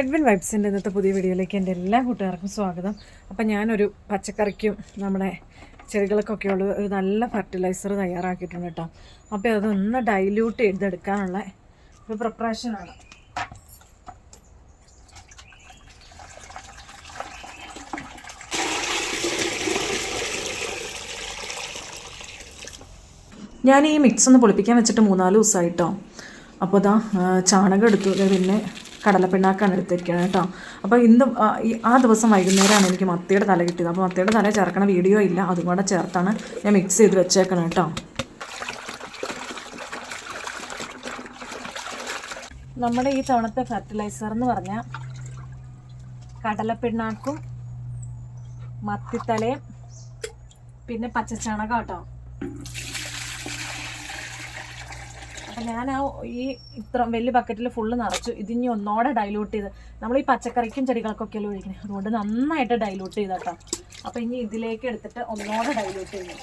Edwin വൈബ്സിന്റെ ഇന്നത്തെ പുതിയ വീഡിയോയിലേക്ക് എന്റെ എല്ലാ കൂട്ടുകാർക്കും സ്വാഗതം. അപ്പം ഞാനൊരു പച്ചക്കറിക്കും നമ്മുടെ ചെടികൾക്കൊക്കെ ഉള്ള ഒരു നല്ല ഫെർട്ടിലൈസർ തയ്യാറാക്കിയിട്ടുണ്ട് കേട്ടോ. അപ്പോൾ അതൊന്ന് ഡൈല്യൂട്ട് ചെയ്തെടുക്കാനുള്ള ഒരു പ്രിപ്പറേഷനാണ് ഞാൻ ഈ മിക്സ് ഒന്ന് പൊളിപ്പിക്കാൻ വെച്ചിട്ട് മൂന്നാൽ ദിവസമായിട്ടോ. അപ്പോൾ അതാ ചാണകം എടുത്തു. പിന്നെ കടലപ്പിണ്ണാക്കാണ് എടുത്തിരിക്കുന്നത് കേട്ടോ. അപ്പോൾ ഇന്ന് ആ, ദിവസം വൈകുന്നേരമാണ് എനിക്ക് മത്തിയുടെ തല കിട്ടിയത്. അപ്പോൾ മത്തിയുടെ തല ചേർക്കണ വീഡിയോ ഇല്ല. അതും കൂടെ ചേർത്താണ് ഞാൻ മിക്സ് ചെയ്ത് വെച്ചേക്കണം കേട്ടോ. നമ്മുടെ ഈ തവണത്തെ ഫെർട്ടിലൈസർ എന്ന് പറഞ്ഞാൽ കടലപ്പിണ്ണാക്കും മത്തിത്തലയും പിന്നെ പച്ചച്ചാണകം കേട്ടോ. ഞാൻ ആ ഈ ഇത്ര വലിയ ബക്കറ്റിൽ ഫുള്ള് നിറച്ചു. ഇതിനി ഒന്നോടെ ഡൈലൂട്ട് ചെയ്ത്. നമ്മൾ ഈ പച്ചക്കറിക്കും ചെടികൾക്കൊക്കെ അല്ലേ ഒഴിക്കുന്നത് അതുകൊണ്ട് നന്നായിട്ട് ഡൈലൂട്ട് ചെയ്തട്ടോ. അപ്പം ഇനി ഇതിലേക്ക് എടുത്തിട്ട് ഒന്നോടെ ഡൈലൂട്ട് ചെയ്യണം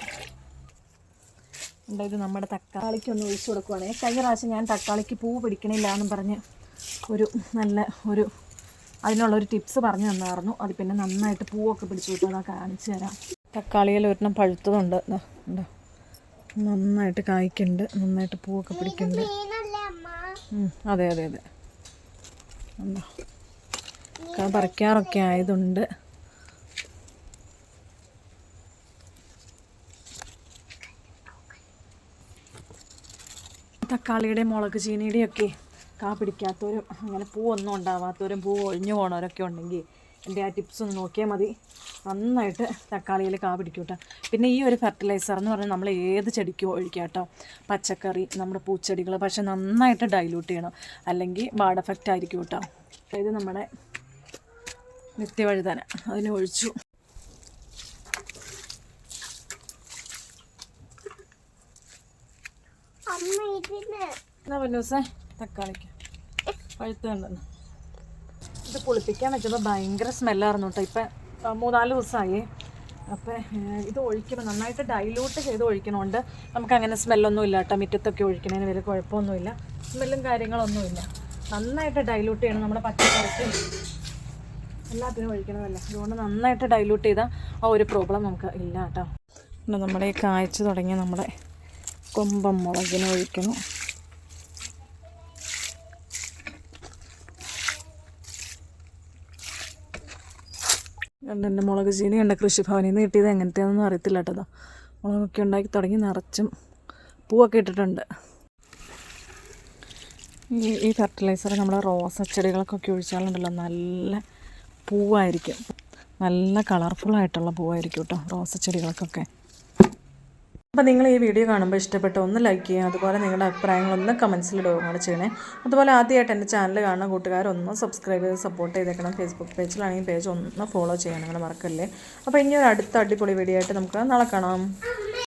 ഇത് നമ്മുടെ തക്കാളിക്ക് ഒന്ന് ഒഴിച്ചു കൊടുക്കുവാണേ. കഴിഞ്ഞ പ്രാവശ്യം ഞാൻ തക്കാളിക്ക് പൂ പിടിക്കണില്ല എന്നും പറഞ്ഞ് ഒരു നല്ല ഒരു അതിനുള്ള ഒരു ടിപ്സ് പറഞ്ഞു തന്നായിരുന്നു. അത് പിന്നെ നന്നായിട്ട് പൂവൊക്കെ പിടിച്ചു കിട്ടും. അതാ കാണിച്ചു തരാം. തക്കാളിയിൽ ഒരെണ്ണം പഴുത്തതുണ്ട്. ഉണ്ടോ നന്നായിട്ട് കായ്ക്കുന്നുണ്ട് നന്നായിട്ട് പൂവൊക്കെ പിടിക്കുന്നുണ്ട് അതെ അതെ അതെ. പറിക്കാറൊക്കെ ആയതുണ്ട്. തക്കാളിയുടെ മുളക് ചീനിയുടെയും ഒക്കെ കാ പിടിക്കാത്തവരും അങ്ങനെ പൂവൊന്നും ഉണ്ടാവാത്തവരും പൂ ഒഴിഞ്ഞു പോണവരൊക്കെ ഉണ്ടെങ്കിൽ എന്റെ ആ ടിപ്സ് ഒന്ന് നോക്കിയാൽ മതി. നന്നായിട്ട് തക്കാളിയിൽ കാ പിടിക്കും കേട്ടോ പിന്നെ ഈ ഒരു ഫെർട്ടിലൈസർ എന്ന് പറഞ്ഞാൽ നമ്മൾ ഏത് ചെടിക്കും ഒഴിക്കാം കേട്ടോ പച്ചക്കറി നമ്മുടെ പൂച്ചെടികൾ പക്ഷെ നന്നായിട്ട് ഡൈല്യൂട്ട് ചെയ്യണം. അല്ലെങ്കിൽ ബാഡ് എഫക്റ്റ് ആയിരിക്കും കേട്ടോ ഇത് നമ്മുടെ നിത്യവഴുതന അതിനെ ഒഴിച്ചു. എന്നാ പറഞ്ഞു ദിവസേ തക്കാളിക്ക്. പഴുത്ത് കണ്ടെന്ന് ഇത് പൊളിപ്പിക്കാൻ വെച്ചപ്പോൾ ഭയങ്കര സ്മെല്ലായിരുന്നു കേട്ടോ ഇപ്പം മൂന്നാൽ ദിവസമായി അപ്പം ഇത് ഒഴിക്കുമ്പോൾ നന്നായിട്ട് ഡൈലൂട്ട് ചെയ്ത് ഒഴിക്കണോണ്ട് നമുക്ക് അങ്ങനെ സ്മെല്ലൊന്നും ഇല്ല കേട്ടോ മുറ്റത്തൊക്കെ ഒഴിക്കണതിന് വലിയ കുഴപ്പമൊന്നുമില്ല. സ്മെല്ലും കാര്യങ്ങളൊന്നുമില്ല. നന്നായിട്ട് ഡൈലൂട്ട് ചെയ്യണം. നമ്മുടെ പച്ചക്കറിക്ക് എല്ലാത്തിനും ഒഴിക്കണമല്ല അതുകൊണ്ട് നന്നായിട്ട് ഡൈലൂട്ട് ചെയ്താൽ ആ ഒരു പ്രോബ്ലം നമുക്ക് ഇല്ല കേട്ടോ നമ്മുടെ കായ്ച്ചു തുടങ്ങി നമ്മുടെ കൊമ്പം മുളകിന് ഒഴിക്കണം എന്റെ മുളക് ചീനി കണ്ട കൃഷിഭവനിൽ നിന്ന് കിട്ടിയത് എങ്ങനത്തെയാണെന്നൊന്നും അറിയത്തില്ല കേട്ടോ മുളകൊക്കെ ഉണ്ടാക്കി തുടങ്ങി നിറച്ചും പൂവൊക്കെ ഇട്ടിട്ടുണ്ട്. ഈ ഈ ഫെർട്ടിലൈസർ നമ്മുടെ റോസ ചെടികൾക്കൊക്കെ ഒഴിച്ചാലുണ്ടല്ലോ നല്ല പൂവായിരിക്കും. നല്ല കളർഫുള്ളായിട്ടുള്ള പൂവായിരിക്കും കേട്ടോ റോസ ചെടികൾക്കൊക്കെ. അപ്പോൾ നിങ്ങൾ ഈ വീഡിയോ കാണുമ്പോൾ ഇഷ്ടപ്പെട്ട ഒന്ന് ലൈക്ക് ചെയ്യുക. അതുപോലെ നിങ്ങളുടെ അഭിപ്രായങ്ങളൊന്ന് ഇടുകയും കൂടെ ചെയ്യണേ. അതുപോലെ ആദ്യമായിട്ട് എന്റെ ചാനൽ കാണുന്ന കൂട്ടുകാരൊന്ന് സബ്സ്ക്രൈബ് ചെയ്ത് സപ്പോർട്ട് ചെയ്തേക്കണം. ഫേസ്ബുക്ക് പേജിലാണെങ്കിൽ പേജ് ഒന്ന് ഫോളോ ചെയ്യാൻ നിങ്ങൾ മറക്കല്ലേ? അപ്പോൾ ഇനി ഒരു അടുത്ത അടിപൊളി വീഡിയോ ആയിട്ട് നമുക്ക് നാളെ കാണാം.